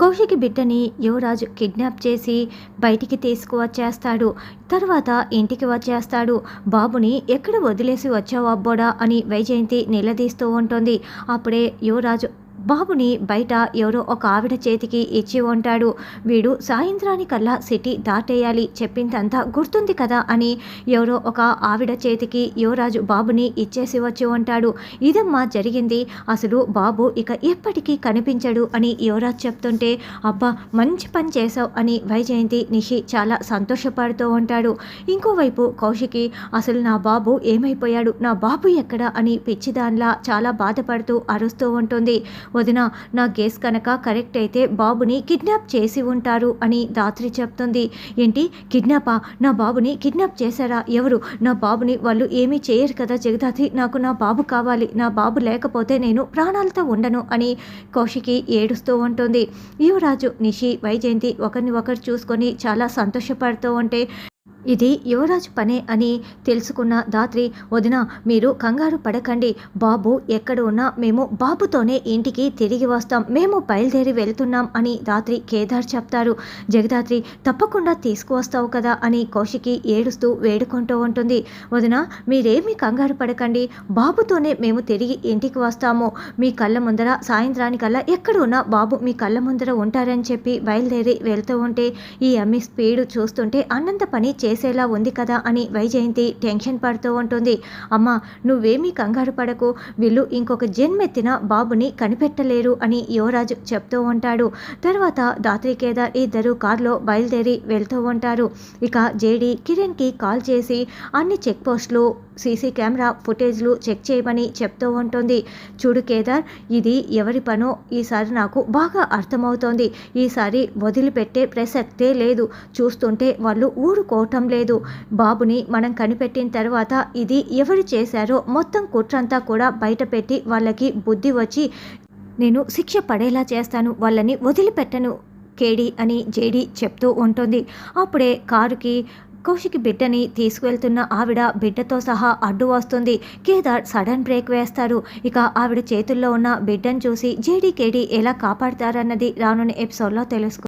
కౌశికి బిడ్డని యువరాజు కిడ్నాప్ చేసి బయటికి తీసుకువచ్చేస్తాడు. తర్వాత ఇంటికి వచ్చేస్తాడు. బాబుని ఎక్కడ వదిలేసి వచ్చావు అబ్బోడా అని వైజయంతి నిలదీస్తూ ఉంటుంది. అప్పుడే యువరాజు బాబుని బయట ఎవరో ఒక ఆవిడ చేతికి ఇచ్చి ఉంటాడు. వీడు సాయంత్రానికల్లా సిటీ దాటేయాలి చెప్పిందంతా గుర్తుంది కదా అని ఎవరో ఒక ఆవిడ చేతికి యువరాజు బాబుని ఇచ్చేసి వచ్చి ఉంటాడు. ఇదమ్మా జరిగింది. అసలు బాబు ఇక ఎప్పటికీ కనిపించడు అని యువరాజ్ చెప్తుంటే అబ్బా మంచి పని చేసావు అని వైజయంతి నిషి చాలా సంతోషపడుతూ ఉంటాడు. ఇంకోవైపు కౌశికి అసలు నా బాబు ఏమైపోయాడు? నా బాబు ఎక్కడ? అని పిచ్చిదాన్లా చాలా బాధపడుతూ అరుస్తూ ఉంటుంది. వదిన నా గేస్ కనుక కరెక్ట్ అయితే బాబుని కిడ్నాప్ చేసి ఉంటారు అని దాత్రి చెప్తుంది. ఏంటి? కిడ్నాపా? నా బాబుని కిడ్నాప్ చేశారా? ఎవరు? నా బాబుని వాళ్ళు ఏమీ చేయరు కదా జగదాత్రి. నాకు నా బాబు కావాలి. నా బాబు లేకపోతే నేను ప్రాణాలతో ఉండను అని కౌశికి ఏడుస్తూ ఉంటుంది. యువరాజు నిషి వైజయంతి ఒకరిని ఒకరు చూసుకొని చాలా సంతోషపడుతూ ఉంటే ఇది యువరాజు పనే అని తెలుసుకున్న దాత్రి వదిన మీరు కంగారు పడకండి. బాబు ఎక్కడ ఉన్నా మేము బాబుతోనే ఇంటికి తిరిగి వస్తాం. మేము బయలుదేరి వెళ్తున్నాం అని దాత్రి కేదార్ చెప్తారు. జగదాత్రి తప్పకుండా తీసుకువస్తావు కదా అని కౌశికి ఏడుస్తూ వేడుకుంటూ ఉంటుంది. వదిన మీరేమీ కంగారు పడకండి. బాబుతోనే మేము తిరిగి ఇంటికి వస్తాము. మీ కళ్ళ ముందర సాయంత్రానికల్లా ఎక్కడ ఉన్నా బాబు మీ కళ్ళ ముందర ఉంటారని చెప్పి బయలుదేరి వెళ్తూ ఉంటే ఈ అమ్మి స్పీడ్ చూస్తుంటే అన్నంత పని చేసేలా ఉంది కదా అని వైజయంతి టెన్షన్ పడుతూ ఉంటుంది. అమ్మ నువ్వేమీ కంగారు పడకు. వీళ్ళు ఇంకొక జన్మెత్తిన బాబుని కనిపెట్టలేరు అని యువరాజు చెప్తూ ఉంటాడు. తర్వాత దాత్రి కేదార్ ఇద్దరు కారులో బయలుదేరి వెళ్తూ ఉంటారు. ఇక జేడి కిరణ్కి కాల్ చేసి అన్ని చెక్ పోస్టులు సీసీ కెమెరా ఫుటేజ్లు చెక్ చేయమని చెప్తూ ఉంటుంది. చూడు కేదార్ ఇది ఎవరి పనో? ఈసారి నాకు బాగా అర్థమవుతోంది. ఈసారి వదిలిపెట్టే ప్రసక్తే లేదు. చూస్తుంటే వాళ్ళు ఊరుకోవటం లేదు. బాబుని మనం కనిపెట్టిన తర్వాత ఇది ఎవరు చేశారో మొత్తం కుట్రంతా కూడా బయటపెట్టి వాళ్ళకి బుద్ధి వచ్చి నేను శిక్ష పడేలా చేస్తాను వాళ్ళని వదిలిపెట్టను కేడి అని జేడి చెప్తూ ఉంటుంది. అప్పుడే కారుకి కౌశికి బిడ్డని తీసుకువెళ్తున్న ఆవిడ బిడ్డతో సహా అడ్డు వస్తుంది. కేదార్ సడన్ బ్రేక్ వేస్తారు ఇక ఆవిడ చేతుల్లో ఉన్న బిడ్డను చూసి జేడీకేడీ ఎలా కాపాడతారన్నది రానున్న ఎపిసోడ్లో తెలుసుకు